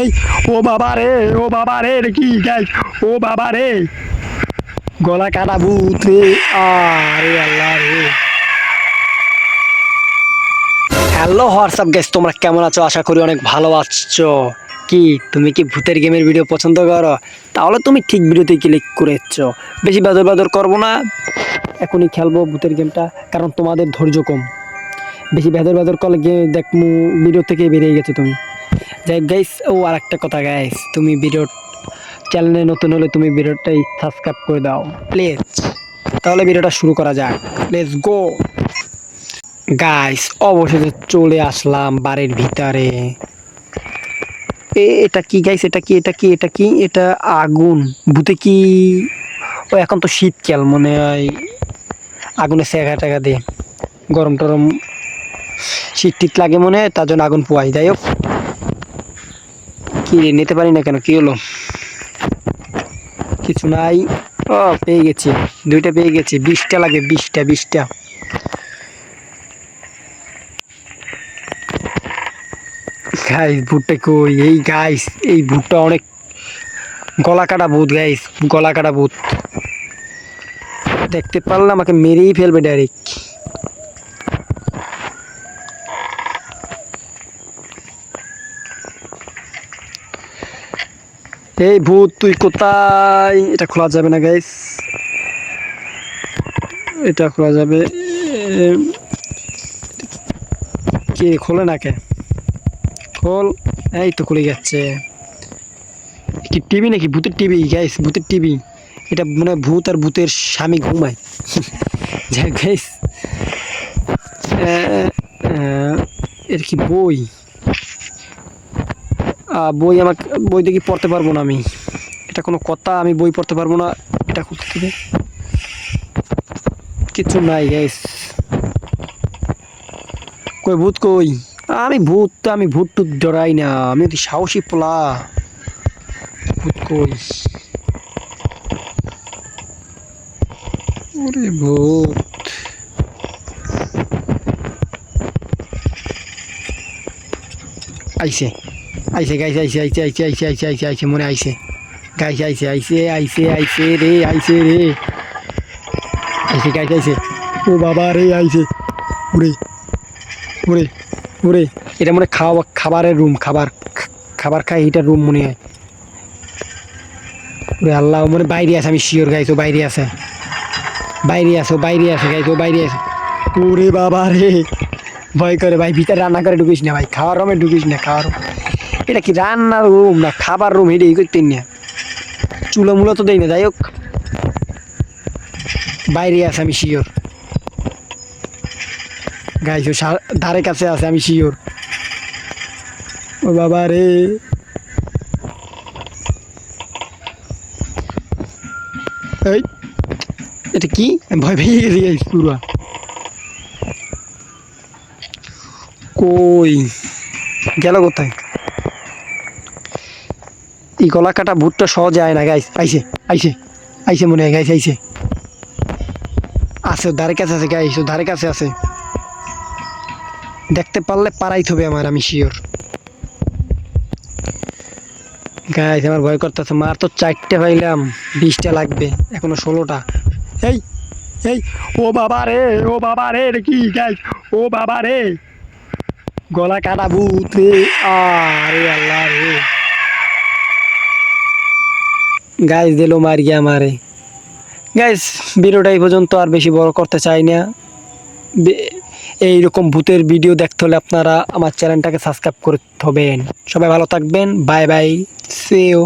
এই ও বাবা রে, ও বাবা রে কি গাইস ও বাবা রে। গলা কাটা ভূত রে। আরে আল্লাহ রে। হ্যালো, হোয়াটসঅ্যাপ গেস তোমরা কেমন আছো? আশা করি অনেক ভালো আছো। কি, তুমি কি ভূতের গেমের ভিডিও পছন্দ করো? তাহলে তুমি ঠিক ভিডিওতে ক্লিক করেছ। বেশি বাদর বাদর করব না। এখনই খেলব ভূতের গেমটা কারণ তোমাদের ধৈর্য কম। বেশি বেদর বেদর করলে গিয়ে দেখ ভিডিও থেকে বেরিয়ে গেছো তুমি। যাই গাইস ও আর একটা কথা গাইস তুমি ভিডিও চ্যানেলে নতুন হলে তুমি ভিডিওটাই সাবস্ক্রাইব করে দাও। প্লিজ তাহলে ভিডিওটা শুরু করা যাক। লেটস গো গাইস অবশেষে চলে আসলাম বাড়ির ভিতরে। এ, এটা কি গাইস এটা কি? এটা কি? এটা কি? এটা আগুন। ভূতে কি? ও, এখন তো শীতকাল, মনে হয় আগুনে সেগা টাকা দিয়ে গরম টরম শীত টিত লাগে মনে হয়, তার জন্য আগুন পোয়াই। যাই হোক। কি নিতে পারি না কেন? কি হলো? কিছু নাই। ও, পেয়ে গেছি। দুইটা পেয়ে গেছি। বিশটা লাগে, বিশটা বিশটা। গাইস ভুট্টা কই? এই গাইস এই ভুট্টা অনেক গলা কাটা ভূত গাইস গলা কাটা ভূত। দেখতে পারলে আমাকে মেরেই ফেলবে ডাইরেক্ট এই ভূত, তুই কোথায়? এটা খোলা যাবে না গাইস এটা খোলা যাবে। কে, খোলে না কে? খোল। এই তো খুলে যাচ্ছে। কি টিভি নাকি? ভূতের টিভি গাইস ভূতের টিভি। এটা মানে ভূত আর ভূতের স্বামী ঘুমায়। যাই গাইস এর কি বই? বই আমাকে, বই দেখি পড়তে পারব না আমি। এটা কোনো কথা, আমি বই পড়তে পারব না। এটা করতে থেকে কিছু নাই গাইস কই ভূত কই? আমি ভূত আমি ভূত টুত ডরাই না। আমি অতি সাহসী পোলা। ভূত কই? ওরে ভূত। আইছে। আইছে, গাইছে, আইছে আইছে আইছে আইছে আইছে আইছে আইছে, মনে আইছে। গাইছে, আইছে আইছে আইছে আইছে রে আইছে রে। আইছে, গাইছে, আইছে। ও বাবা রে, আইছে। উড়ে উড়ে উড়ে। এটা মনে খাওয়া, খাবারের রুম, খাবার খাবার খাই এটার রুম মনে হয়। ওরে আল্লাহ, মনে বাইরে আছে, আমি শিওর গাইছো বাইরে আছে। বাইরে আসো বাইরে আছে, গাইছো বাইরে আছে। ওরে বাবা রে। ভয় করে, ভাই, ভিতরে রান্না করে ঢুকিস না, ভাই, খাওয়ার রুমে ঢুকিস না, খাওয়ার। এটা কি রান্নার রুম না খাবার রুম এটাই করতেন না? চুলো মুলো তো দেই না যাই হোক। বাইরে আছে আমি শিওর গাইছো ধারে কাছে আছে আমি শিওর ও বাবা রে। এটা কি? ভয় পেয়ে গেছি guys, পুরো। কই? গেল কোথায়? এই গলা কাটা ভুট্টা সহজে আয় না, গাইস। আইসে আইসে আইসে মনে হয় গাইছে আইসে আছে, ধারে কাছে আছে ওর ধারে কাছে আছে। দেখতে পারলে পারাইতে হবে আমার, আমি শিওর গাইস, আমার ভয় করতেছে, মার তো চারটে পাইলাম, বিশটা লাগবে, এখনও ষোলোটা। এই এই, ও বাবা রে, ও বাবা রে কি, গাইস? ও বাবা রে। গলা কাটা ভূত রে, আরে আল্লাহ রে। গাইস দিল মার গিয়া মারে। গাইস ভিডিওটা এই পর্যন্ত আর বেশি বড় করতে চাই না। এইরকম ভূতের ভিডিও দেখতে হলে আপনারা আমার চ্যানেলটাকে সাবস্ক্রাইব করতে হবেন। সবাই ভালো থাকবেন। Bye bye. সেও